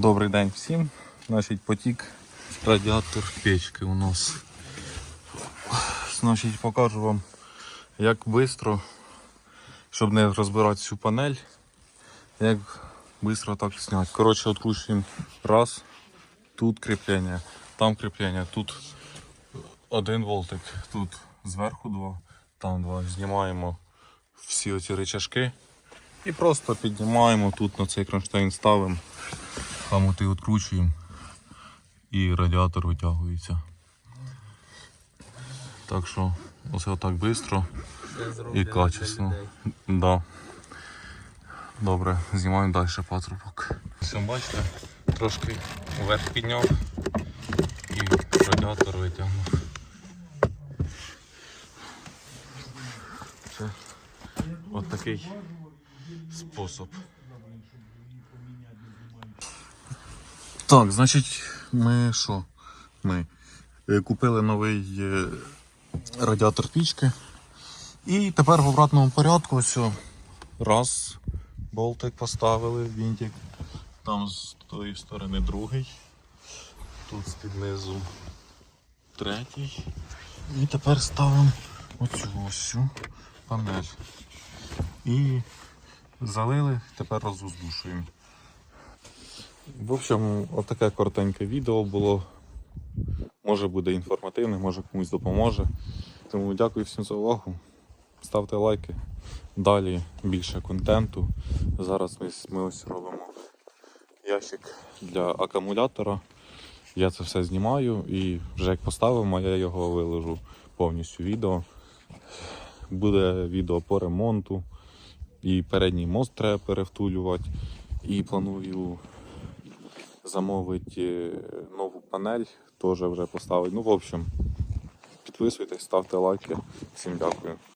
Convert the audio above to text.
Добрий день всім. Значить, потік радіатор печки у нас. Значить, покажу вам, як швидко, щоб не розбирати всю панель, як швидко так зняти. Коротше, відкручуємо раз, тут кріплення, там кріплення, тут один волтик, тут зверху два, там два. Знімаємо всі оці рычажки і просто піднімаємо тут на цей кронштейн ставимо, хамути відкручуємо і радіатор витягується. Так що оце отак швидко і качественно. Да. Добре, знімаємо далі патрубок. Все, бачите, трошки вверх підняв і радіатор витягнув. Це от такий спосіб. Так, значить, ми що? Ми е, купили новий е, радіатор пічки. І тепер в обратному порядку ось раз, болтик поставили, вінтик. Там з тої сторони другий. Тут з під низу третій. І тепер ставимо оцю ось панель. І залили, тепер розвоздушуємо. В общем, отаке коротеньке відео було. Може буде інформативне, може комусь допоможе. Тому дякую всім за увагу. Ставте лайки. Далі більше контенту. Зараз ми, ось робимо ящик для акумулятора. Я це все знімаю і вже як поставимо, я його виложу повністю відео. Буде відео по ремонту. І передній мост треба перевтулювати. І планую замовити е, нову панель, теж вже поставить. Ну, в общем, підписуйтесь, ставте лайки. Всім дякую.